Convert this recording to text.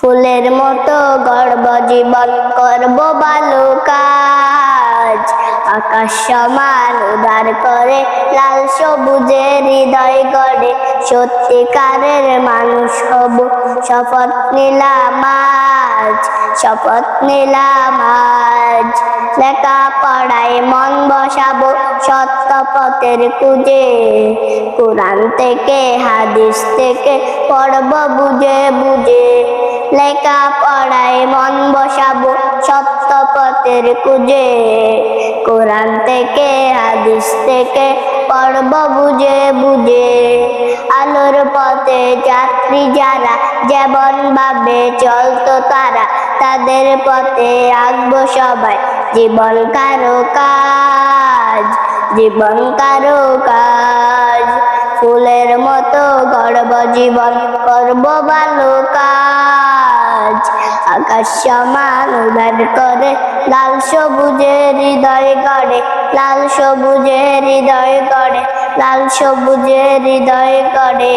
ফুলের মতো গর্ব জীবন করব ভালো কাজ আকাশ সমান উদার করে লাল সবুজে হৃদয় গড়ে, সত্যিকারের মানুষ হব শপথ নিলাম আজ শপথ নিলাম আজ লেখা পড়ায় মন বসাবো সত্য পথের খুঁজে কোরআন থেকে, হাদিস থেকে, পড়ব বুঝে বুঝে। লেখা পড়ায় মন বসাবো সত্য পথের খুঁজে কোরআন থেকে, হাদিস থেকে পড়ব বুঝে বুঝে। আলোর পথে যাত্রী যারা যেমন ভাবে চলতো তারা, তাদের পথে আঁকবো সবাই। জীবন কারও কাজ, জীবন কারও কাজ। মতো গর্ব জীবন করব ভালো কাজ। আকাশ সমান উদার করে লাল সবুজে হৃদয় করে লাল সবুজে হৃদয় করে লাল সবুজে হৃদয় গড়ে।